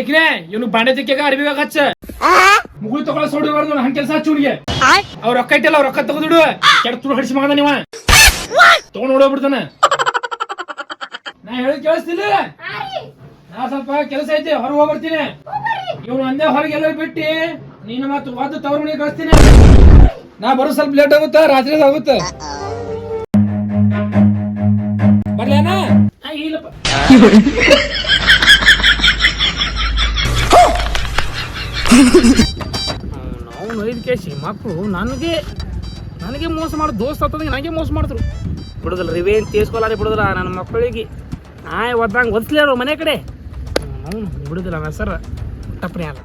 ಏಕ್ರೆ ಇವನು ಬಾಂಡೆ ತಿಕ್ಕಾಗ ಅರ್ಬಿಗ ಹಚ್ಚ ಮುಗುಳು ತಗೊಳ ಸೋಡಿಬಾರ್ದು ಹಂಗ ಕೆಲಸ ಅವ್ನಿಗೆ ಅವ್ರ ರೊಕ್ಕ ಇಟ್ಟಲ್ಲ ಅವ್ರ ರೊಕ್ಕ ತಗೊಂಡಿಡು ಕೆಟ್ಟ ತುಳು ಹಡಿಸಿ ಮಗದ ನೀವ ತಗೊಂಡ್ ಓಡೋಗ್ಬಿಡ್ತಾನ ನಾ ಹೇಳೋದ್ ಕೇಳಿಸ್ತಿಲ್ಲ ನಾ ಸ್ವಲ್ಪ ಕೆಲಸ ಐತಿ ಹೊರಗೆ ಹೋಗ್ಬರ್ತೀನಿ ಇವನು ಒಂದೇ ಹೊರಗೆ ಎಲ್ಲರೂ ಬಿಟ್ಟು ನೀನು ಮತ್ತೆ ಒದ್ದು ತವ್ರ ಮನೆಗೆ ಕಳಿಸ್ತೀನಿ ನಾ ಬರೋ ಸ್ವಲ್ಪ ಲೇಟ್ ಆಗುತ್ತಾ ರಾತ್ರಿ ಆಗುತ್ತೆ ಬರ್ಲೇನಾ ಇಲ್ಲಪ್ಪ ಮಕ್ಕಳು ನನಗೆ ನನಗೆ ಮೋಸ ಮಾಡಿ ದೋಸ್ತ ಹತ್ತದಂಗೆ ನನಗೆ ಮೋಸ ಮಾಡಿದ್ರು. ಬಿಡುದಿಲ್ಲ ರಿವೇನ್ ತೀರ್ಸ್ಕೊಲಾರಿ ಬಿಡುದಿಲ್ಲ ನನ್ನ ಮಕ್ಕಳಿಗೆ. ನಾಯಿ ಒದ್ದಂಗೆ ಒದ್ಸ್ಲಿ ಅವ್ರು ಮನೆ ಕಡೆ. ಅವನು ಬಿಡುದಿಲ್ಲ ನನ್ನ ಸರ್ ಟಪ್ರಿ ಅಲ್ಲ.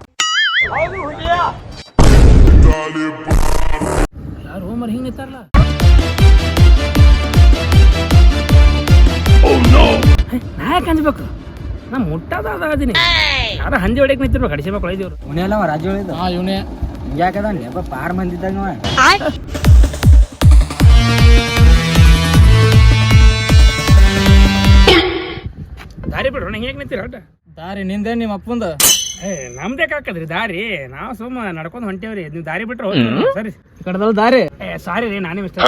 ಯಾರು ಮರಿ ಹಿಂಗೆ ನಿಂತಾರಲ್ಲ. ಹೇ, ನಾ ಯಾಕೆ ಅಂಜ್ಬೇಕು ನಾ ಮುಟ್ಟದ ಅದೀನಿ ಯಾರ ಹಂದಿ ಹೊಡೆಯಕ್ಕೆ ನಿಂತಿರ್ಬೇಕು ಅಡಿಸಿ ಮಕ್ಕಳು ಐದಿವ್ರು ಅವನೆಲ್ಲ ರಾಜು ರಾಜ್ಯ ಹಾ ಇವನೇ. ಯಾಕದ ನೆಪ ಪಾರ್ ಮಂದಿದ್ದಾಗ ನೀವ ದಾರಿ ಬಿಡ್ರಿ ನಂಗೆ ಹೇಗೆ ನಿಂತೀರ? ಒಟ್ಟ ದಾರಿ ನಿಂದೆ ನಿಮ್ಮ ಅಪ್ಪಂದ? ಏ ನಮ್ದೇ ಕಾಕದ್ರಿ ದಾರಿ. ನಾವು ಸುಮ್ಮ ನಡ್ಕೊಂಡು ಹೊಂಟೇವ್ರಿ. ನೀವು ದಾರಿ ಬಿಟ್ರೆ ಹೋಗ್ತೀವಿ ಸರಿ. ಕಡದಲ್ ದಾರಿ? ಏ ಸಾರಿ ರೀ ನಾನೇ ಮಿಸ್ಟೇಕ್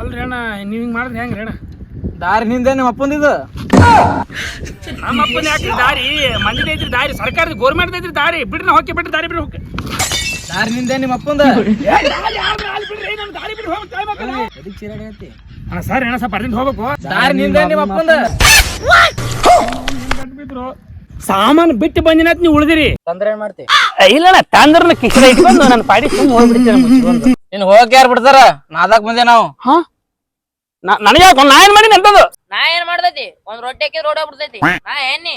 ಅಲ್ರಿ ಅಣ್ಣ ನೀವು ಹಿಂಗೆ ಮಾಡಿದ್ರೆ ಹೆಂಗ್ರಿ ಅಣ್ಣ? ದಾರಿ ನಿಂದೆ ನಿಮ್ಮ ಅಪ್ಪಂದಿದು ನಮ್ಮ ಅಪ್ಪನ ಯಾಕೆ ದಾರಿ? ಮಂದಿದ ಐತ್ರಿ ದಾರಿ ಸರ್ಕಾರದ ಗೋರ್ಮೆಂಟ್ ಐತ್ರಿ ದಾರಿ. ಬಿಡ್ರಿ ಹೋಗಿ ಬಿಡ್ರಿ ದಾರಿ ಬಿಡ್ರಿ ಹೋಗಿ. ದಾರಿ ನಿಂದ ನಿಮ್ಮ ಅಪ್ಪಂದ ಹೋಗಿ ಅಣ್ಣ ಸರಿ ಅಣ್ಣ ಸ್ವಲ್ಪ ಅರ್ಜೆಂಟ್ ಹೋಗ್ಬೇಕು. ದಾರಿ ನಿಂದೆ ನಿಮ್ಮ ಅಪ್ಪಂದ ಸಾಮಾನು ಬಿಟ್ಟು ಬಂದಿನ ನೀವು ಉಳಿದಿರಿ. ತಂದ್ರೆ ಏನ್ ಮಾಡ್ತಿ? ತಂದ್ರೆ ತಂದ್ರನ್ನ ಕಿಶಡ ಇಟ್ಕೊಂಡು ನನ್ನ ಪಾಡಿ ಸುಮ್ಮನೆ ಹೋಗ್ಬಿಡ್ತೀನಿ. ಮುಚ್ಕೊಂಡು ಇನ್ ಹೋಗಕ್ ಯಾರು ಬಿಡ್ತಾರ? ನಾದಾಕ್ ಬಂದೆ ನಾವು. ಹಾ? ನನಗೆ ನಾ ಏನ್ ಮಾಡಿನಿ ಅಂತದು? ನಾ ಏನ್ ಮಾಡ್ತೈತಿ? ಒಂದ್ ರೊಟ್ಟಿ ಹಾಕಿದ್ರೆ ರೋಡ ಬಿಡ್ತೈತಿ ನಾ ಏನಿ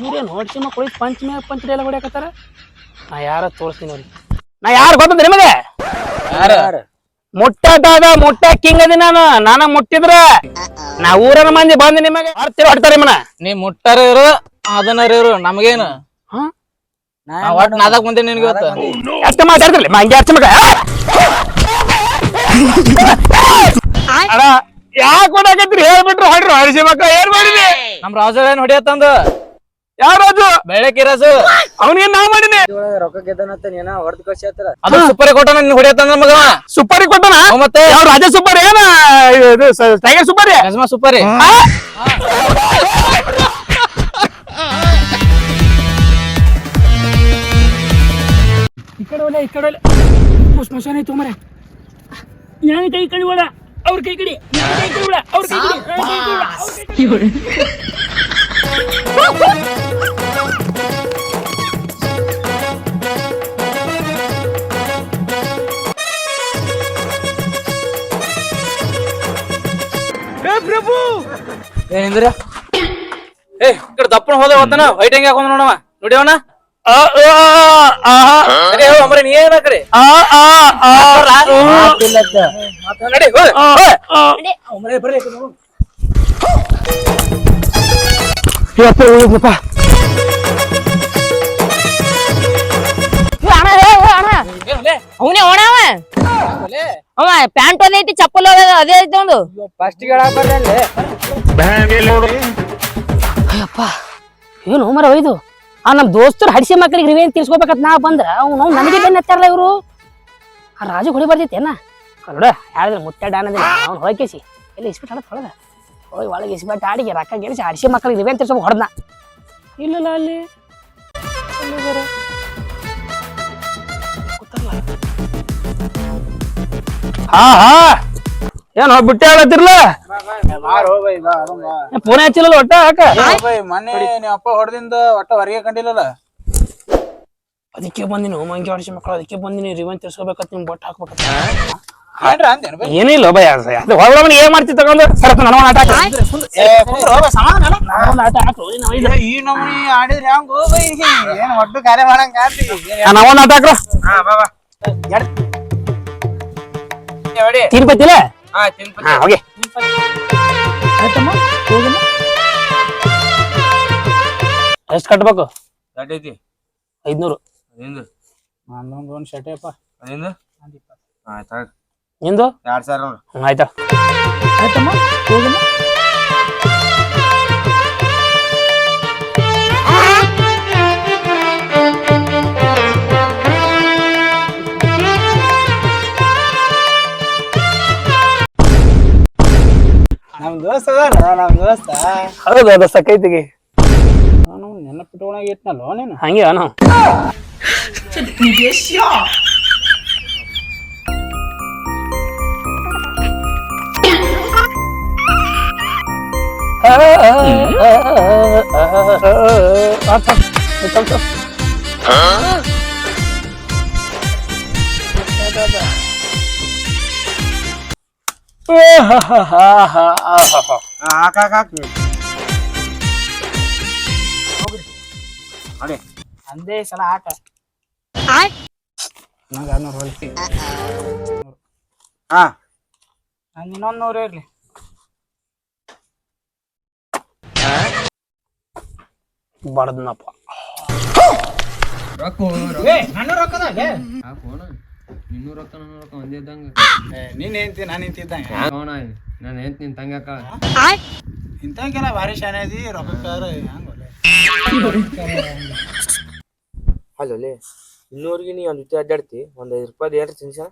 ಇವ್ರೇನು ಹೊಡ್ಸಿ ಮಕ್ಕಳು ಪಂಚಮಿ ಪಂಚಡಿ ಎಲ್ಲ ಹೊಡ್ಯಾಕತ್ತಾರ? ನಾ ಯಾರ ತೋರಿಸ್ತೀನಿ ಅವ್ರಿಗೆ. ನಾ ಯಾರು ಗೊತ್ತದ ನಿಮಗೆ? ಯಾರು? ಮುಟ್ಟದಾದ ಮುಟ್ಟ ಕಿಂಗ್ ಅದಿ ನಾನು. ನಾನ ಮುಟ್ಟಿದ್ರ ನಾ ಊರನ ಮಂದಿ ಬಂದ್ ನಿಮಗೆ ಹೊಡ್ತೀರ ಹೊಡ್ತಾರ ಮನ. ನೀ ಮುಟ್ಟಾರ ಇರು ಅದನ್ನ ಇರು ನಮಗೇನು? ಹಾ? ನಾ ಒಟ್ ನಾದಾಕ್ ಬಂದೆ ನಿನ್ಗೆ ಇವತ್ತು. ಎಷ್ಟು ಮಾತಾಡ್ತಿರ್ಲಿ. ಮಂಗೆ ಹಚ್ಚ ಮಗ ಅಣ್ಣ ಯಾಕೆ ಹೊಡಕತ್ರಿ ಹೇಳ್ಬಿಟ್ರು ಹೊಡ್ರಿ ಹರಿಸಿ ಮಕ್ಕ ಏನ್ ಮಾಡಿದ್ರಿ? ನಮ್ ರಾಜ ಏನ್ ಹೊಡಿಯತ್ತಂದ ಯಾರಾಜು ಬೆಳಕಿ ರಾಜು. ಅವನಿಗೆ ನಾ ಮಾಡಿನಿ ರೊಕ್ಕ ಗೆದ್ದನಂತ ನೀನ ಹೊಡೆದ್ ಕಳ್ಸಿ ಅದು ಸುಪ್ಪರಿ ಕೊಟ್ಟ ನಿನ್ ಹೊಡಿಯತ್ತಂದ ಮಗ? ಸೂಪರಿ ಕೊಟ್ಟನ? ಮತ್ತೆ. ಯಾವ ರಾಜ ಸೂಪರ್ ಏನ ಇದು ಟೈಗರ್ ಸೂಪರ್ ಗಜ್ಮಾ ಸುಪ್ಪರಿ ಈ ಕಡೆ ಒಲೆ ಈ ಕಡೆ ಒಲೆ. ಸ್ಮಶಾನ ಐತೆ ಮರೆ ನಾನು ಕೈ ಕಡಿ. ಒಳ ಅವ್ರ ಕೈ ಕೈ ಕಡಿ. ಒಳ ಅವ್ರ ಕೈ ಕಡಿ ಕೈ ಕಡಿ. ಒಳ, ಅವ್ರ್ ಏನಿಂದ್ರ ಏ ಈ ಕಡೆ ದಪ್ಪನ ಹೋದ ಹೊತ್ತನ. ವೈಟ್ ಹೆಂಗ್ ಹಾಕೊಂಡ್ ನೋಡವ ನೋಡಿಯವನ ಆ, ಆ, ಆ, ಅರೆ ಹೋ ಅಮ್ರೆ ನೀ ಏನ ಕಡೆ ಆ, ಆ, ಆ, ನಡಿ ಹೋಗ್. ಅವನೇ ಓಣವ ಅವ? ಪ್ಯಾಂಟ್ ಒಂದೈತಿ ಚಪ್ಪಲ್ ಒಂದ್ ಅದೇ ಐತಿ ಒಂದು ಫಸ್ಟ್ ಬರ್ಲಿ ಏನು ಮರ ಒಯ್ದು? ಆ ನಮ್ಮ ದೋಸ್ತರು ಹಡಿಸಿ ಮಕ್ಕಳಿಗೆ ರಿವೇನ್ ತೀರ್ಸ್ಕೋಬೇಕಂತ ನಾ ಬಂದ್ರ, ಅವ್ನು ನನಗೆ ಬೆನ್ನ ಹತ್ತಾರಲ್ಲ ಇವರು? ಆ ರಾಜು ಹೊಡಿ ಬರ್ದೈತೇನ ನೋಡ ಯಾರಾದ್ರೆ ಮುಟ್ಟಾಡ ಅನ್ನೋದಿಲ್ಲ, ಅವ್ನು ಹೊಳಕೇಸಿ ಎಲ್ಲ ಇಸ್ಬಿಟ್ಟು ಆಡತ್ ಹೊಳಗ ಹೋಗಿ ಒಳಗೆ ಇಸ್ಬಿಟ್ಟು ಆಡಿಗೆ ರೊಕ್ಕ ಗೆಲ್ಸಿ ಹಡಿಸಿ ಮಕ್ಕಳಿಗೆ ರಿವೇನ್ ತೀರ್ಸ್ಬೇಕು ಹೊಡೆದ್ನ. ಇಲ್ಲಲ್ಲ ಅಲ್ಲಿ? ಹಾ ಹಾ. ಏನ್ ಬಿಟ್ಟೆ ಹೇಳತ್ತಿರ್ಲ ಫೋನ್ ಹಚ್ಚಿಲ್ಲ ಒಟ್ಟ ಯಾಕ ಮೊನ್ನೆ ನಿಮ್ಮ ಅಪ್ಪ ಹೊಡೆದಿಂದ ಒಟ್ಟ ಹೊರಗೆ ಕಂಡಿಲ್ಲಲ್ಲ? ಅದಕ್ಕೆ ಬಂದಿನಿ ಮಂಗಿ ಹೊಡಿಸಿ ಮಕ್ಕಳು ಅದಕ್ಕೆ ಬಂದಿನಿ ರಿವನ್ ತೀರ್ಸ್ಕೋಬೇಕಂತ ನಿಮ್ ಬೊಟ್ಟ ಹಾಕ್ಬೇಕಂತ. ಏನಿಲ್ಲ ಬೈ? ಅದು ಹೊರಗಡೆ ಏನ್ ಮಾಡ್ತಿ ತಗೊಂಡು? ಸರತ್ ನನ್ನ ಆಟ. ಈ ನಮೂನಿ ಆಡಿದ್ರೆ ಹ್ಯಾಂಗ ಬೈ ಏನ್ ಒಟ್ಟು ಕಾರ್ಯ ಮಾಡಂಗ ನನ್ನವನ್ನ ಆಟ ಹಾಕ್ರ ಹಾ ಹಾ ಹಾ ಹೋಗಿ. ಆಯ್ತಮ್ಮ ಹೋಗಮ್ಮ. ಎಷ್ಟು ಕಟ್ಬೇಕು? ದಡ್ಡೈತಿ ಐದ್ನೂರು. ನಿಂದು? ನಂದೊಂದು ಒಂದು ಶರ್ಟ್ ಅಪ್ಪ. ನಿಂದು? ಆಯ್ತು ನಿಂದು? ಎರಡ್ ಸಾವಿರ. ಆಯ್ತಾ. ಆಯ್ತಮ್ಮ ಹೋಗಮ್ಮ. ದೋಸ್ತ ಅದಾನ ನಮ್ ದೋಸ್ತ ಹೌದು ಅದು ಸಕೈತಿಗೆ ಅವನು ನೆನಪಿಟ್ಕೊಳಗ ಇಟ್ನಲ್ಲ ನೀನು ಹಂಗೆ ನಾವು ಹಾಕ್ ಹಾಕ್ ಹಾಕ್ ನೋಡಿ ಅಂದೇ ಸಲ ಆಟ ನಂಗೆ ಅನ್ನೋರು ಹೊಲಿಸಿ ಹಾ ನಂಗೆ ಇನ್ನೊಂದು ನೂರು ಇರ್ಲಿ ಬಡದ್ನಪ್ಪ ನಿನ್ನೂ ರೊಕ್ಕ ನನ್ನ ರೊಕ್ಕ ಒಂದೇ ಇದ್ದಂಗ. ನೀನ್ ಹೆಂಡ್ತಿ ನಾನು ನಿಂತಿದ್ದಂಗೆ ನಾನು ಹೆಂತ ನಿನ್ ತಂಗಿ ಇಂಥಕ್ಕೆಲ್ಲ ಭಾರಿ ಶಾನೆ ಅದಿ ರೊಕ್ಕಕ್ಕಾರ ಹಂಗಲ್ಲ ಅಲ್ಲೋಲೆ ಇನ್ನೂರಿಗೆ ನೀ ಒಂದು ಜೊತೆ ಅಡ್ಡಾಡ್ತಿ? ಒಂದ್ ಐದು ರೂಪಾಯಿ ಏನ್ರ ತಿನ್ಸಾನ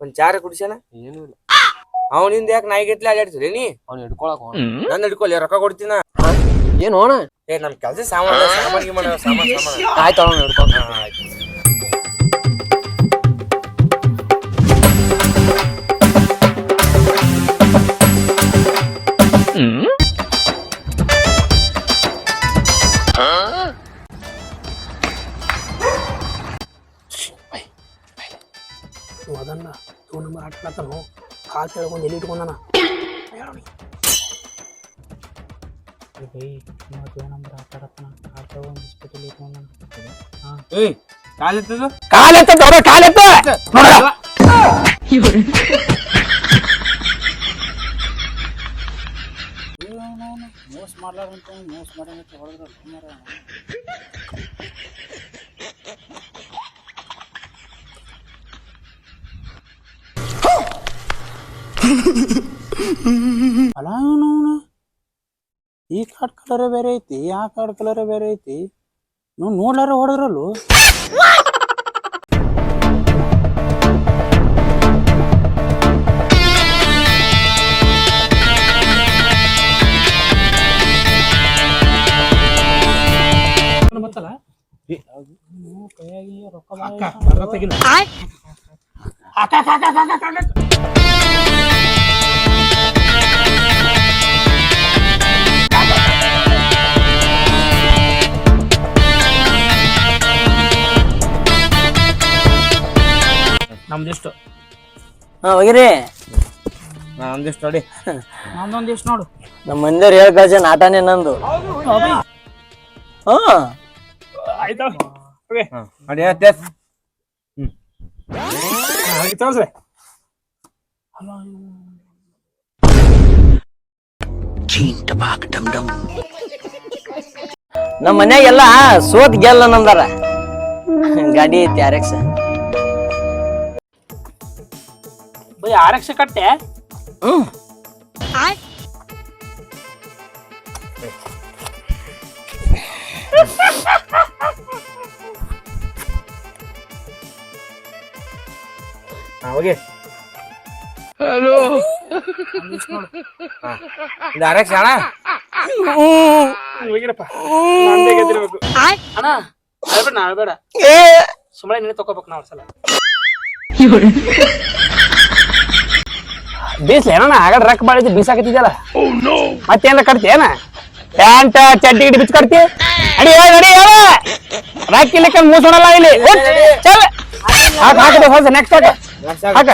ಒಂದ್ ಚಾರ ಕುಡಿಸ್ಯಾನ? ಏನೂ ಇಲ್ಲ. ಅವನಿಂದ ಯಾಕೆ ನಾಯಿಗೆಟ್ಲೆ ಅಡ್ಡಾಡ್ತೀರಿ ನೀ? ಅವ್ನು ಹಿಡ್ಕೊಳಕ್ ನಾನು ನನ್ನ ಹಿಡ್ಕೊಲ್ಲಿ ರೊಕ್ಕ ಕೊಡ್ತೀನ ಏನು ಹೋಣ ಏ ನಮ್ ಕೆಲ್ಸ ಸಾಮಾನ್ ಸಾಮಾನ್ ಸಾಮಾನ್ ಆಯ್ತು ಅವನು ಹಿಡ್ಕೊ. ಆಯ್ತು. వదన్న టూ నెంబర్ ఆటలాడతాను కాల్ చేయకుండా వెళ్ళిట్టుకుందన్నా కాలెత్తదు కాలెత్తదు కాలెత్తు ಮೋಸ ಮಾಡ್ಲಾರಂತ ಮೋಸ ಮಾಡಂತ ಹೊಡೆದ್ರಲ್ಲ ಮಾರ ಈ ಕಾರ್ಡ್ ಕಲರ್ ಬೇರೆ ಐತಿ, ಆ ಕಾರ್ಡ್ ಕಲರ್ ಬೇರೆ ಐತಿ. ನೋಡ್ಲಾರ ಹೊಡೆದ್ರಲ್ಲು. ಗೊತ್ತಲ್ಲ? ಕೈಯಾಗಿ ರೊಕ್ಕ ನಮ್ದಿಷ್ಟು ಹಾ ಹೋಗಿರಿ. ನಮ್ದಿಷ್ಟು ನೋಡಿ. ನಮ್ದೊಂದಿಷ್ಟು ನೋಡು. ನಮ್ಮ ಮಂದಿಯವ್ರು ಹೇಳ್ ಕಳ್ಸ ನಾಟನೇ ನಂದು. ಹಾ. ಆಯ್ತಾ. ನೋಡಿ ಹೇಳ್ತೆ ತೋರ್ಸ್ರಿ. ನಮ್ಮ ಮನ್ಯಾಗೆಲ್ಲ ಸೋತ್ ಗೆಲ್ಲ ನಂದಾರ. ಗಾಡಿ ಐತಿ ಆರ್ ಎಕ್ಸ್ ಬೈ ಆರ್ ಎಕ್ಸ್ ಕಟ್ಟೆ? ಹ್ಮ್. ಹಾ ಹೋಗಿ. ಹಲೋ. ಅಣ್ಣ? ಹೋಗಿರಪ್ಪ. ನಂದೇ ಗೆದ್ದಿರ್ಬೇಕು ಅಣ್ಣ ಅಳ್ಬೇಡ ನಾ ಅಳ್ಬೇಡ ಸುಮ್ಮನೆ ನೀನೇ ತಗೋಬೇಕು ನಾವು ಸಲ ಬೀಸ್ಲ ಏನಣ್ಣ? ಆಗ ರಕ್ ಮಾಡಿದ್ದು ಬೀಸಾಕತ್ತಿದ್ಯಲ್ಲ? ಮತ್ತೇನ ಏನ? ಪ್ಯಾಂಟ್ ಚಡ್ಡಿ ಗಿಡ್ಡಿ ಬಿಚ್ಚ ಕಟ್ತಿ? ಅಡಿ ಹೇಳ ನಡಿ ಹೇಳ ರಾಕ್ ಇಲ್ಲಿಕ್ಕ ಮೂಸೋಣಲ್ಲ ಇಲ್ಲಿ. ಹೋಗ್, ಚಲ್. ಹಾಕ ಹಾಕಿದೆ ಹೊಸ ನೆಕ್ಸ್ಟ್ ಹಾಕ. ಹಾಕ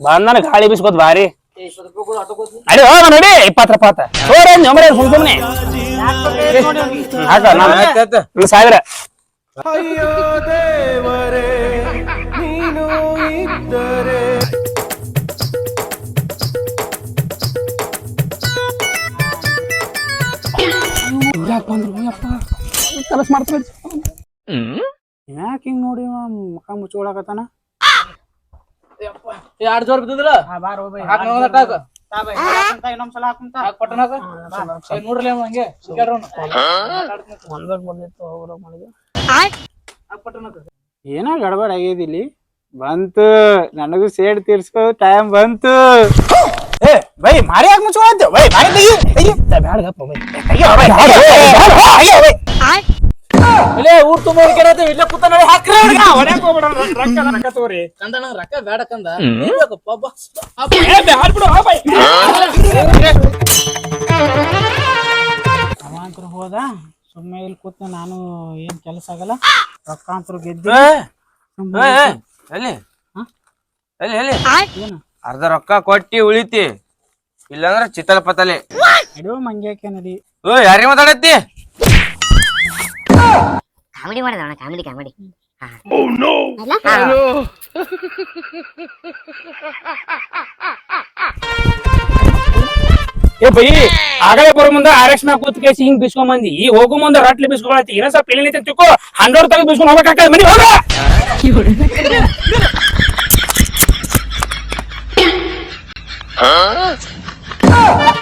ಬಂದನ ಗಾಳಿ ಬೀಸ್ಕೋತ್ ಬಾರಿ. ಅಡಿ ಹೋಗ ನೋಡಿ. ಇಪ್ಪತ್ತು ರೂಪಾಯಿ ಸೋರ ನಮ್ಮನೆ ಸುಮ್ ಸುಮ್ನೆ. ಹಾಕ ನಾನು ಸಾವಿರ ಯಾಕೆ ಬಂದ್ರು? ಯಪ್ಪ ಕೆಲಸ ಮಾಡ್ತಾರೆ ಯಾಕೆ ಹಿಂಗ್ ನೋಡಿ ಮುಖ ಮುಚ್ಕೊಳಕತ್ತಾನ? ಎರಡು ಜೋರ್ ನೋಡ್ರಿ ಹಂಗೆ ಏನೋ ಗಡಬಡ ಆಗ್ಯದ ಇಲ್ಲಿ ಬಂತು ನನಗೂ ಸೇಡ್ ತೀರ್ಸ್ಕೋ ಟೈಮ್ ಬಂತು ಏ ಬೈ ಮಾರಿ ಯಾಕೆ ಮುಚ್ಕೊಳತ್ತೆ ಬೈ ಮಾರಿ ತೆಗಿ ತೆಗಿ ಬ್ಯಾಡಗಪ್ಪ ಬೈ ಬೈ ಇಲ್ಲೇ ಊರ್ ತುಂಬ ಹುಡುಕ್ಯಾರತ್ತೆ ಇಲ್ಲೇ ಕೂತ ನೋಡಿ ಹಾಕ್ರಿ ಅವ್ರಿಗೆ. ಹೊಡ್ಯಾಕ್ ಹೋಗ್ಬೇಡ, ರೊಕ್ಕ- ರೊಕ್ಕ ರೊಕ್ಕ ತಗೋರಿ. ಕಂದ ನಂಗ್ ರೊಕ್ಕ ಬೇಡ ಕಂದ. ಹೋಗ್ಬೇಕಪ್ಪ, ಬಾ. ಏ, ಬ್ಯಾಡ್ ಬಿಡು, ಆ ಬೈ. ಅವಾಂತರ ಹೋದ ಸುಮ್ಮನೆ ಇಲ್ಲಿ ಕೂತ ನಾನು ಏನ್ ಕೆಲಸ ಆಗಲ್ಲ. ರೊಕ್ಕ ಅಂತರು ಗೆದ್ದಿ ಎಲ್ಲಿ? ಎಲ್ಲಿ ಎಲ್ಲಿ? ಏನು? ಅರ್ಧ ರೊಕ್ಕ ಕೊಟ್ಟಿ ಉಳಿತಿ. ಇಲ್ಲಾಂದ್ರ ಚಿತ್ತಲ ಪತಲೆ ನಡಿಯೋ ಮಂಗ್ಯಾಕೆ ನಡಿ. ಓ ಯಾರಿಗೆ ಮಾತಾಡತ್ತಿ? ಕಾಮಿಡಿ ಮಾಡಿದಣ ಕಾಮಿಡಿ ಕಾಮಿಡಿ ಏ ಬೈ ಆಗಲೇ ಬರೋ ಮುಂದೆ ಆರಕ್ಷಣ ಕೂತ್ ಕೇಸಿ ಹಿಂಗ್ ಬಿಸ್ಕೊಂಡ್ ಬಂದಿ ಈ ಹೋಗೋ ಮುಂದೆ ರೊಟ್ಲಿ ಬಿಸ್ಕೊಳತಿ ಏನೋ ಸ್ವಲ್ಪ ಇಲ್ಲಿ ನಿಂತ ತಿಕ್ಕೋ ಹಂಡ್ರೆಡ್ ತಗ ಬಿಸ್ಕೊಂಡ್ ಹೋಗ್ಬೇಕಾಗ್ತದೆ ಮನಿ ಹೋಗ Huh?